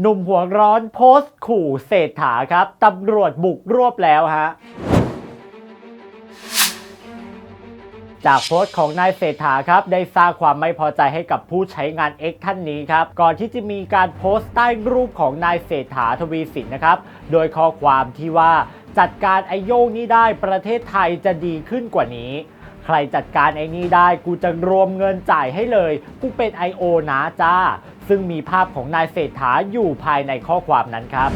หนุ่มหัวร้อนโพสต์ขู่เศรษฐาครับตำรวจบุกรวบแล้วฮะ จากโพสต์ของนายเศรษฐาครับ ได้สร้างความไม่พอใจให้กับผู้ใช้งาน X ท่านนี้ครับ ก่อนที่จะมีการโพสต์ใต้รูปของนายเศรษฐาทวีสินนะครับ โดยข้อความที่ว่าจัดการไอโยงนี้ได้ประเทศไทยจะดีขึ้นกว่านี้ใครจัดการไอ้นี่ได้กูจะรวมเงินจ่ายให้เลย กูเป็น I.O. นะจ้า ซึ่งมีภาพของนายเศรษฐาอยู่ภายในข้อความนั้นครับ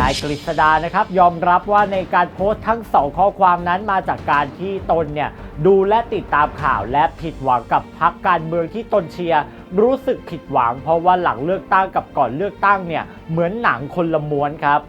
นายกฤษดานะครับยอมรับว่าในการโพสต์ทั้งสองข้อความนั้นมาจากการที่ตนเนี่ยดูและติดตามข่าวและผิดหวังกับพรรคการเมืองที่ตนเชียร์รู้สึกผิดหวังเพราะว่าหลังเลือกตั้งกับก่อนเลือกตั้งเนี่ยเหมือนหนังคนละม้วนครับ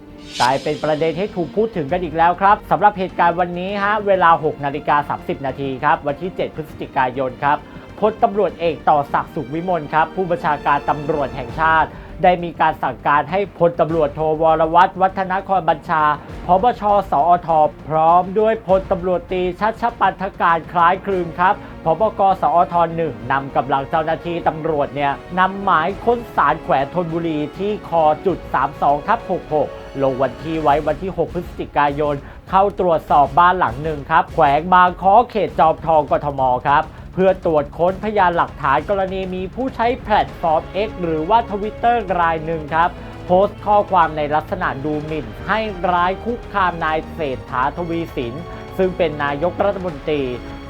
กลายเป็นประเด็นให้ถูกพูดถึงกันอีกแล้วครับสำหรับเหตุการณ์วันนี้ฮะเวลา 6 นาฬิกา 30 นาทีครับวันที่ 7 พฤศจิกายนครับพลตำรวจเอกต่อศักดิ์สุขวิมลครับ ผู้บัญชาการตำรวจแห่งชาติ ได้มีการสั่งการให้พลตำรวจโทวรวัตรวัฒนครบัญชาพบชสอทพร้อมด้วยพลตำรวจตีชัชปันธการคล้ายคลึงครับพบกสอทหนึ่งนำกำลังเจ้าหน้าที่ตำรวจเนี่ยนำหมายค้นสารแขวนธนบุรีที่คอจุด 32ทับ66 ลงวันที่ไว้วันที่ 6 พฤศจิกายน เข้าตรวจสอบบ้านหลังหนึ่งครับ แขวงบางค้อเขตจอมทองกทมครับเพื่อตรวจค้นพยานหลักฐานกรณีมีผู้ใช้แพลตฟอร์ม X หรือว่าทวิตเตอร์รายหนึ่งครับ โพสต์ข้อความในลักษณะดูหมิ่น ให้ร้ายคุกคามนายเศรษฐาทวีสิน ซึ่งเป็นนายกรัฐมนตรี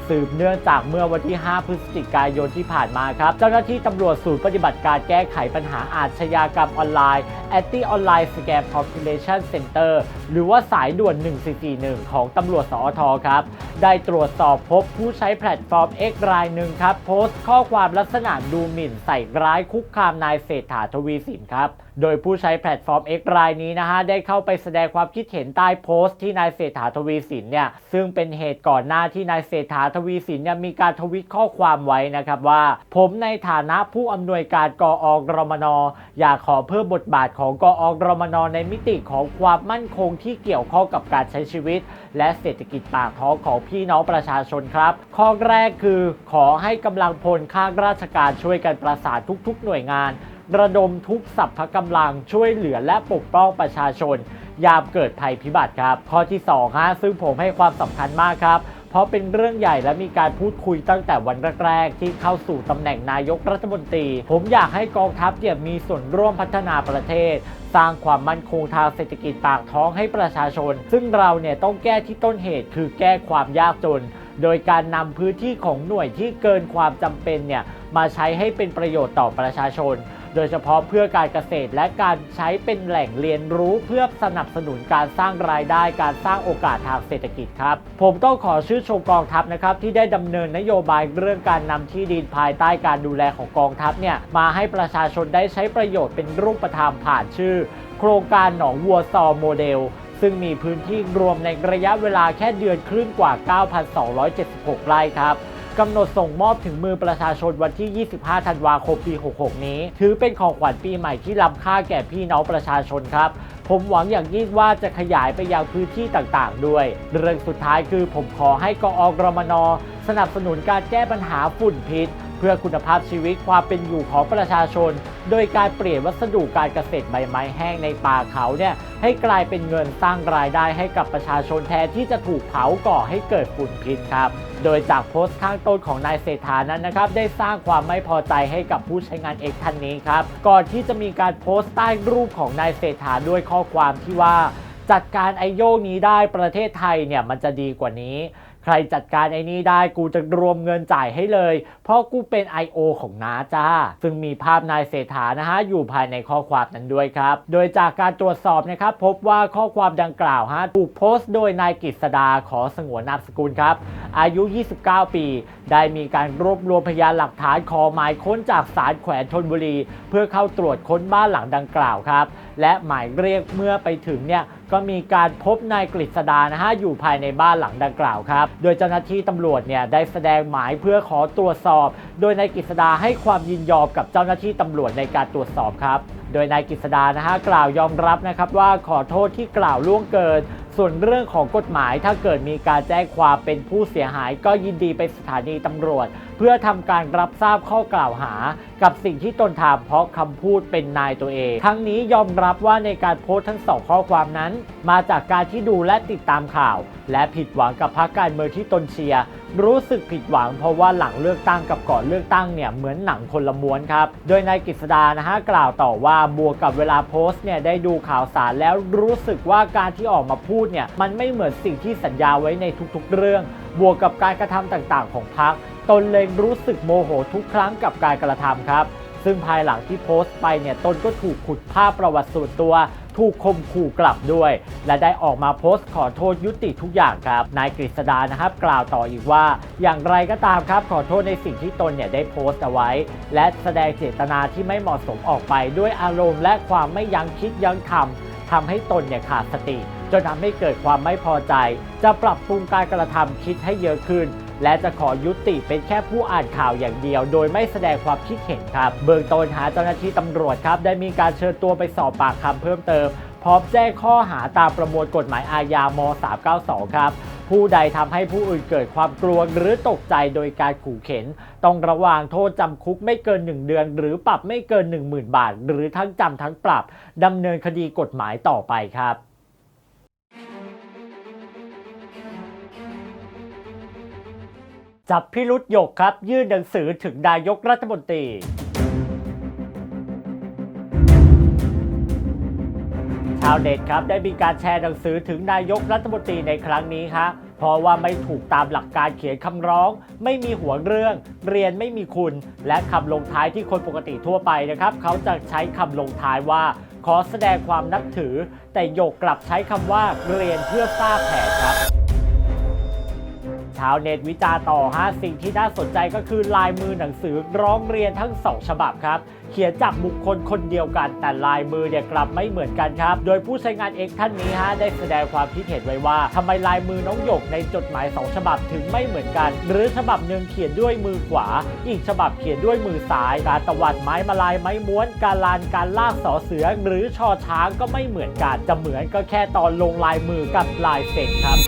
สืบเนื่องจากเมื่อวันที่ 5 พฤศจิกายนที่ผ่านมาครับ เจ้าหน้าที่ตำรวจศูนย์ปฏิบัติการแก้ไขปัญหาอาชญากรรมออนไลน์ Anti Online Scam Population Center หรือว่าสายด่วน 1441 ของตำรวจสอทครับ ได้ตรวจสอบพบผู้ใช้แพลตฟอร์ม X รายหนึ่งครับ โพสต์ข้อความลักษณะดูหมิ่นใส่ร้ายคุกคามนายเศรษฐาทวีสินครับ โดยผู้ใช้แพลตฟอร์ม X รายนี้นะฮะได้เข้าไปแสดงความคิดเห็นใต้โพสต์ที่นายเศรษฐาทวีสินเนี่ยซึ่งเป็นเหตุก่อนหน้าที่นายเศรษฐาทวีสินเนี่ยมีการทวิตข้อความไว้นะครับว่า ผมในฐานะผู้อำนวยการกออกรมน อยากขอเพิ่มบทบาทของกออกรมน ในมิติของความมั่นคงที่เกี่ยวข้องกับการใช้ชีวิต และเศรษฐกิจปากท้องของพี่น้องประชาชนครับ ข้อแรกคือขอให้กำลังพลข้าราชการช่วยกันประสานทุกๆ หน่วยงาน ระดมทุกสัพพกำลังช่วยเหลือและปกป้องประชาชน ยามเกิดภัยพิบัติครับ ข้อที่2ฮะซึ่งผมให้ความสำคัญมากครับ เพราะเป็นเรื่องใหญ่และมีการพูดคุยตั้งแต่วันแรกๆที่เข้าสู่ตำแหน่งนายกรัฐมนตรี ผมอยากให้กองทัพเนี่ยมีส่วนร่วมพัฒนาประเทศ สร้างความมั่นคงทางเศรษฐกิจปากท้องให้ประชาชน ซึ่งเราเนี่ยต้องแก้ที่ต้นเหตุคือแก้ความยากจน โดยการนำพื้นที่ของหน่วยที่เกินความจำเป็นเนี่ยมาใช้ให้เป็นประโยชน์ต่อประชาชน โดยเฉพาะเพื่อการเกษตรและการใช้เป็นแหล่งเรียนรู้เพื่อสนับสนุนการสร้างรายได้การสร้างโอกาสทางเศรษฐกิจครับ ผมต้องขอชื่นชมกองทัพนะครับที่ได้ดำเนินนโยบายเรื่องการนำที่ดินภายใต้การดูแลของกองทัพเนี่ยมาให้ประชาชนได้ใช้ประโยชน์เป็นรูปธรรมผ่านชื่อ โครงการหนองวัวซอโมเดลซึ่งมีพื้นที่รวมในระยะเวลาแค่เดือนครึ่งกว่า 9,276 ไร่ครับ กำหนดส่งมอบถึงมือประชาชนวันที่ 25 ธันวาคมปี 66 นี้ ถือเป็นของขวัญปีใหม่ที่ล้ำค่าแก่พี่น้องประชาชนครับ ผมหวังอย่างยิ่งว่าจะขยายไปยังพื้นที่ต่างๆ ด้วย เรื่องสุดท้ายคือผมขอให้กอกรมน สนับสนุนการแก้ปัญหาฝุ่นพิษ เพื่อคุณภาพชีวิตความเป็นอยู่ของประชาชน โดยการเปลี่ยนวัสดุการเกษตรใบไม้แห้งในป่าเขาเนี่ยให้กลายเป็นเงินสร้างรายได้ให้กับประชาชนแทนที่จะถูกเผาก่อให้เกิดฝุ่นพิษครับ โดยจากโพสต์ข้างต้นของนายเศรษฐานั้นนะครับได้สร้างความไม่พอใจให้กับผู้ใช้งานเอกท่านนี้ครับ ก่อนที่จะมีการโพสต์ใต้รูปของนายเศรษฐาด้วยข้อความที่ว่าจัดการไอโยกนี้ได้ประเทศไทยเนี่ยมันจะดีกว่านี้ ใครจัดการไอ้นี้ได้กูจะรวมเงินจ่ายให้เลย เพราะกูเป็น I.O. ของน้าจ้า ซึ่งมีภาพนายเศรษฐานะฮะอยู่ภายในข้อความนั้นด้วยครับ โดยจากการตรวจสอบนะครับพบว่าข้อความดังกล่าวฮะถูกโพสต์โดยนายกฤษดาขอสงวนนามสกุลครับ อายุ 29 ปี ได้มีการรวบรวมพยานหลักฐานขอหมายค้นจากศาลแขวงธนบุรี เพื่อเข้าตรวจค้นบ้านหลังดังกล่าวครับ และหมายเรียกเมื่อไปถึงเนี่ยก็มีการพบนายกฤษดานะฮะอยู่ภายในบ้านหลังดังกล่าวครับ โดยเจ้าหน้าที่ตำรวจเนี่ยได้แสดงหมายเพื่อขอตรวจสอบโดยนายกฤษดาให้ความยินยอมกับเจ้าหน้าที่ตำรวจในการตรวจสอบครับ โดยนายกฤษดานะฮะกล่าวยอมรับนะครับว่าขอโทษที่กล่าวล่วงเกิน ส่วนเรื่องของกฎหมายถ้าเกิดมีการแจ้งความเป็นผู้เสียหาย ก็ยินดีไปสถานีตำรวจ เพื่อทำการรับทราบข้อกล่าวหา กับสิ่งที่ตนทำเพราะคำพูดเป็นนายตัวเอง ทั้งนี้ยอมรับว่าในการโพสต์ทั้งสองข้อความนั้น มาจากการที่ดูและติดตามข่าว และผิดหวังกับพรรคการเมืองที่ตนเชียร์ รู้สึกผิดหวังเพราะว่าหลังเลือกตั้งกับก่อนเลือกตั้งเนี่ยเหมือนหนังคนละม้วนครับ โดยนายกฤษดานะฮะกล่าวต่อว่าบวกกับเวลาโพสต์เนี่ยได้ดูข่าวสารแล้วรู้สึกว่าการที่ออกมาพูดเนี่ยมันไม่เหมือนสิ่งที่สัญญาไว้ในทุกๆ เรื่อง บวกกับการกระทำต่างๆ ของพรรคตนเลยรู้สึกโมโหทุกครั้งกับการกระทำครับ ซึ่งภายหลังที่โพสต์ไปเนี่ยตนก็ถูกขุดภาพประวัติส่วนตัว ถูกคมขู่กลับด้วย และได้ออกมาโพสต์ขอโทษยุติทุกอย่างครับ นายกฤษดานะครับ กล่าวต่ออีกว่า อย่างไรก็ตามครับขอโทษในสิ่งที่ตนเนี่ยได้โพสต์เอาไว้ และแสดงเจตนาที่ไม่เหมาะสมออกไป ด้วยอารมณ์และความไม่ยั้งคิดยั้งทำทำให้ตนเนี่ยขาดสติจนทำให้เกิดความไม่พอใจ จะปรับปรุงการกระทำคิดให้เยอะขึ้น และจะขอยุติเป็นแค่ผู้อ่านข่าวอย่างเดียว โดยไม่แสดงความคิดเห็นครับเบื้องต้นหาเจ้าหน้าที่ตำรวจครับ ได้มีการเชิญตัวไปสอบปากคำเพิ่มเติม พร้อมแจ้งข้อหาตามประมวลกฎหมายอาญาม392 ครับผู้ใดทำให้ผู้อื่นเกิดความกลัวหรือตกใจโดยการขู่เข็น ต้องระวางโทษจำคุกไม่เกิน 1 เดือน หรือปรับไม่เกิน 10,000 บาท หรือทั้งจำทั้งปรับดำเนินคดีกฎหมายต่อไปครับ จับพิรุษหยกครับ ยื่นหนังสือถึงนายกรัฐมนตรีชาวเน็ตครับได้มีการแชร์หนังสือถึงนายกรัฐมนตรีในครั้งนี้ครับเพราะว่าไม่ถูกตามหลักการเขียนคำร้อง ไม่มีหัวเรื่อง เรียนไม่มีคุณ และคำลงท้ายที่คนปกติทั่วไปนะครับ เขาจะใช้คำลงท้ายว่า ขอแสดงความนับถือ แต่โยกกลับใช้คำว่าเรียนเพื่อทราบแผนครับ ชาวเน็ตวิจาร์ต่อฮะสิ่งที่น่าสนใจก็คือลายมือหนังสือร้องเรียนทั้งสองฉบับครับ เขียนจากบุคคลคนเดียวกันแต่ลายมือเนี่ยกลับไม่เหมือนกันครับ โดยผู้ใช้งาน X ท่านนี้ฮะได้แสดงความคิดเห็นไว้ว่าทำไมลายมือน้องหยกในจดหมายสองฉบับถึงไม่เหมือนกัน หรือฉบับหนึ่งเขียนด้วยมือขวา อีกฉบับเขียนด้วยมือซ้าย การตวัดไม้มาลายไม้ม้วนการลานการลากสอเสือ หรือชอช้างก็ไม่เหมือนกันจะเหมือนก็แค่ตอนลงลายมือกับลายเซ็นครับ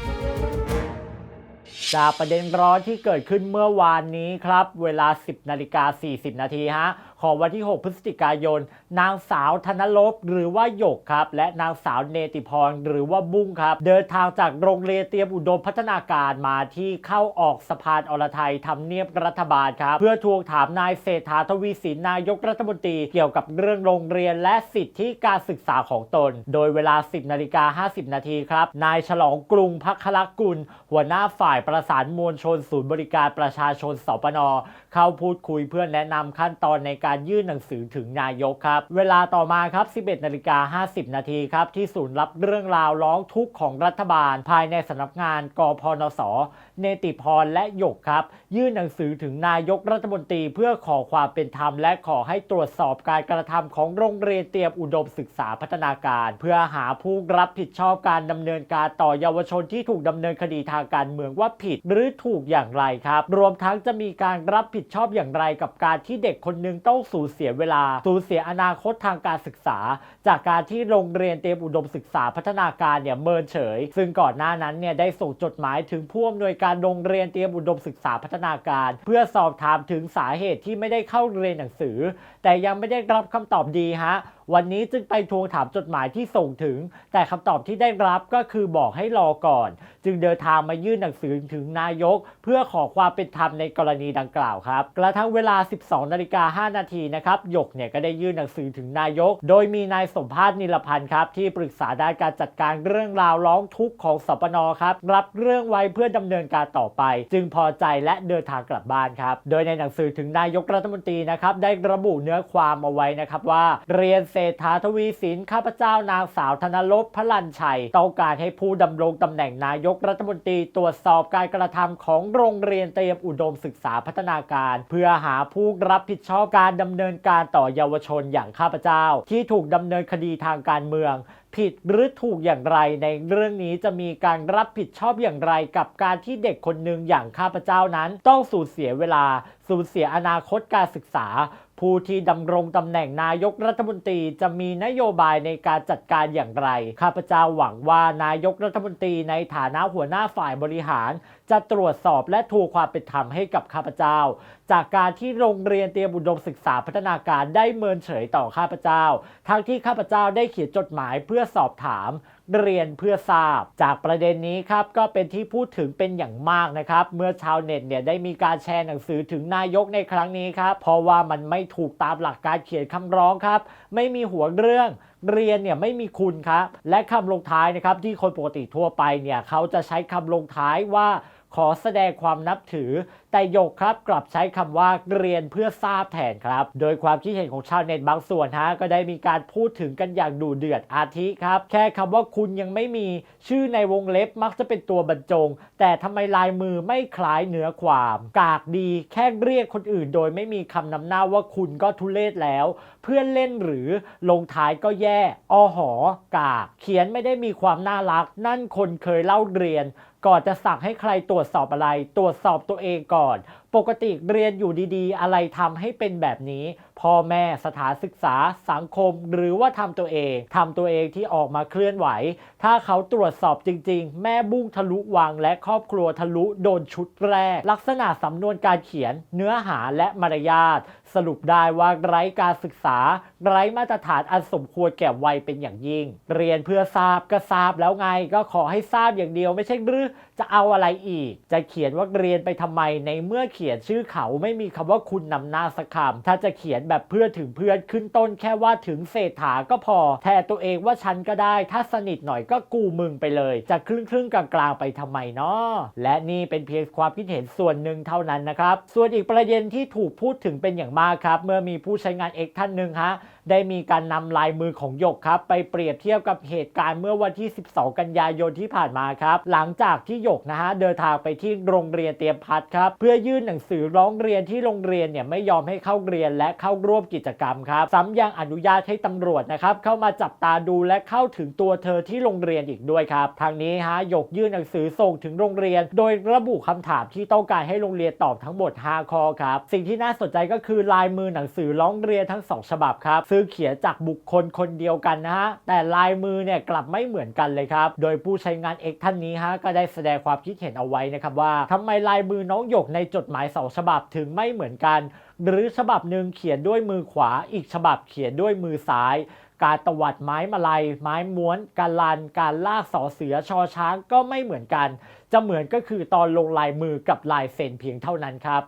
จากประเด็นร้อนที่เกิดขึ้นเมื่อวานนี้ครับ เวลา 10นาฬิกา40 นาทีฮะ ของวันที่ 6 พฤศจิกายน นางสาวธนลบหรือว่าหยกครับ และนางสาวเนติพรหรือว่าบุ้งครับ เดินทางจากโรงเรียนเตรียมอุดมพัฒนาการมาที่เข้าออกสะพานอรไทยทำเนียบรัฐบาลครับ เพื่อทวงถามนายเศรษฐาทวีสินนายกรัฐมนตรีเกี่ยวกับเรื่องโรงเรียนและสิทธิการศึกษาของตน โดยเวลา 10นาฬิกา50 นาทีครับ นายฉลองกรุงพักคลกุล หัวหน้าฝ่ายประสานมวลชนศูนย์บริการประชาชนสปนเข้าพูดคุยเพื่อแนะนำขั้นตอนในการยื่นหนังสือถึงนายกครับเวลาต่อมาครับ 11นาฬิกา50 นาทีครับ ที่ศูนย์รับเรื่องราวร้องทุกข์ของรัฐบาล ภายในสำนักงานกพนส เนติพรและหยกครับ ยื่นหนังสือถึงนายกรัฐมนตรีเพื่อขอความเป็นธรรม และขอให้ตรวจสอบการกระทำของโรงเรียนเตรียมอุดมศึกษาพัฒนาการ เพื่อหาผู้รับผิดชอบการดำเนินการต่อเยาวชนที่ถูกดำเนินคดีทางการเมืองว่าผิดหรือถูกอย่างไรครับ รวมทั้งจะมีการรับผิดชอบอย่างไรกับการที่เด็กคนหนึงต้องสูญเสียเวลาสูญเสียอนาาคตทางการศึกษา จากการที่โรงเรียนเตรียมอุดมศึกษาพัฒนาการเนี่ยเมินเฉย ซึ่งก่อนหน้านั้นเนี่ยได้ส่งจดหมายถึงผู้อำนวยการโรงเรียนเตรียมอุดมศึกษาพัฒนาการ เพื่อสอบถามถึงสาเหตุที่ไม่ได้เข้าเรียนหนังสือ แต่ยังไม่ได้รับคำตอบดีฮะ วันนี้จึงไปทวงถามจดหมายที่ส่งถึง แต่คำตอบที่ได้รับก็คือบอกให้รอก่อน จึงเดินทางมายื่นหนังสือถึงนายก เพื่อขอความเป็นธรรมในกรณีดังกล่าวครับกระทั่งเวลา 12นาฬิกา5นาทีนะครับหยกเนี่ยก็ได้ยื่นหนังสือถึงนายก โดยมีนายสมภาษณ์นิลพันธ์ครับที่ปรึกษาด้านการจัดการเรื่องราวร้องทุกข์ของสปนครับรับเรื่องไว้เพื่อดำเนินการต่อไป จึงพอใจและเดินทางกลับบ้านครับโดยในหนังสือถึงนายกรัฐมนตรีนะครับได้ระบุเนื้อความเอาไว้นะครับว่าเรียนเศรษฐาทวีสินข้าพเจ้านางสาวธนลบพลันชัยต้องการให้ผู้ดำรงตำแหน่งนายกรัฐมนตรีตรวจสอบการกระทำของโรงเรียนเตรียมอุดมศึกษาพัฒนาการ เพื่อหาผู้รับผิดชอบการดำเนินการต่อเยาวชนอย่างข้าพเจ้า ที่ถูกดำเนินคดีทางการเมืองผิดหรือถูกอย่างไรในเรื่องนี้จะมีการรับผิดชอบอย่างไรกับการที่เด็กคนหนึ่งอย่างข้าพเจ้านั้น ต้องสูญเสียเวลา สูญเสียอนาคตการศึกษา ผู้ที่ดำรงตำแหน่งนายกรัฐมนตรีจะมีนโยบายในการจัดการอย่างไร ข้าพเจ้าหวังว่านายกรัฐมนตรีในฐานะหัวหน้าฝ่ายบริหาร จะตรวจสอบและทวงความเป็นธรรมให้กับข้าพเจ้า จากการที่โรงเรียนเตรียมอุดมศึกษาพัฒนาการได้เมินเฉยต่อข้าพเจ้า ทั้งที่ข้าพเจ้าได้เขียนจดหมายเพื่อสอบถามเรียนเพื่อทราบ จากประเด็นนี้ครับก็เป็นที่พูดถึงเป็นอย่างมากนะครับ เมื่อชาวเน็ตเนี่ยได้มีการแชร์หนังสือถึงนายกในครั้งนี้ครับ เพราะว่ามันไม่ถูกตามหลักการเขียนคำร้องครับ ไม่มีหัวเรื่องเรียนเนี่ยไม่มีคุณครับ และคำลงท้ายนะครับที่คนปกติทั่วไปเนี่ยเขาจะใช้คำลงท้ายว่า ขอแสดงความนับถือ แต่หยกครับกลับใช้คำว่าเรียนเพื่อทราบแทนครับ โดยความคิดเห็นของชาวเน็ตบางส่วนฮะก็ได้มีการพูดถึงกันอย่างดูเดือดอาทิครับ แค่คำว่าคุณยังไม่มีชื่อในวงเล็บมักจะเป็นตัวบรรจง แต่ทำไมลายมือไม่คล้ายเนื้อความ กากดีแค่เรียกคนอื่น โดยไม่มีคำนำหน้าว่าคุณก็ทุเลศแล้ว เพื่อนเล่นหรือลงท้ายก็แย่อหอกาก เขียนไม่ได้มีความน่ารัก นั่นคนเคยเล่าเรียน ก่อนจะสั่งให้ใครตรวจสอบอะไร ตรวจสอบตัวเองก่อน ปกติเรียนอยู่ดีๆ อะไรทำให้เป็นแบบนี้ พ่อแม่สถานศึกษาสังคม หรือว่าทำตัวเองทำตัวเองที่ออกมาเคลื่อนไหว ถ้าเขาตรวจสอบจริง ๆ แม่บุ้งทะลุวังและครอบครัวทะลุโดนชุดแรก ลักษณะสำนวนการเขียน เนื้อหาและมารยาท สรุปได้ว่าไร้การศึกษา ไร้มาตรฐานอันสมควรแก่วัยเป็นอย่างยิ่ง เรียนเพื่อทราบก็ทราบแล้วไง ก็ขอให้ทราบอย่างเดียวไม่ใช่หรือจะเอาอะไรอีก จะเขียนว่าเรียนไปทำไมในเมื่อเขียนชื่อเขาไม่มีคำว่าคุณนำหน้าสักคำถ้าจะเขียนแบบเพื่อถึงเพื่อนขึ้นต้นแค่ว่าถึงเศรษฐาก็พอ แทนตัวเองว่าฉันก็ได้ ถ้าสนิทหน่อยก็กูมึงไปเลย จะครึ่งครึ่งกลางๆไปทำไมเนาะและนี่เป็นเพียงความคิดเห็นส่วนหนึ่งเท่านั้นนะครับส่วนอีกประเด็นที่ถูกพูดถึงเป็นอย่างมากครับ เมื่อมีผู้ใช้งาน X ท่านหนึ่งฮะได้มีการนำลายมือของหยกครับ ไปเปรียบเทียบกับเหตุการณ์เมื่อวันที่ 12 กันยายนที่ผ่านมาครับ หลังจากที่หยกนะฮะเดินทางไปที่โรงเรียนเตรียมพัฒครับ เพื่อยื่นหนังสือร้องเรียนที่โรงเรียนเนี่ยไม่ยอมให้เข้าเรียนและเข้าร่วมกิจกรรมครับซ้ำยังอนุญาตให้ตำรวจนะครับเข้ามาจับตาดูและเข้าถึงตัวเธอที่โรงเรียนอีกด้วยครับทางนี้ฮะหยกยื่นหนังสือส่งถึงโรงเรียน โดยระบุคำถามที่ต้องการให้โรงเรียนตอบทั้งหมด 5 ข้อครับ สิ่งที่น่าสนใจก็คือลายมือหนังสือร้องเรียนทั้ง 2 ฉบับครับซึ่งเขียนจากบุคคลคนเดียวกันนะฮะแต่ลายมือเนี่ยกลับไม่เหมือนกันเลยครับ โดยผู้ใช้งาน X ท่านนี้ฮะก็ได้แสดงความคิดเห็นเอาไว้นะครับว่าทำไมลายมือน้องหยกในจดหมายสองฉบับถึงไม่เหมือนกัน หรือฉบับหนึ่งเขียนด้วยมือขวา อีกฉบับเขียนด้วยมือซ้ายการตวัดไม้มาลัย ไม้ม้วน การลัน การลากสอเสือชอช้างก็ไม่เหมือนกัน จะเหมือนก็คือตอนลงลายมือกับลายเซ็นเพียงเท่านั้นครับ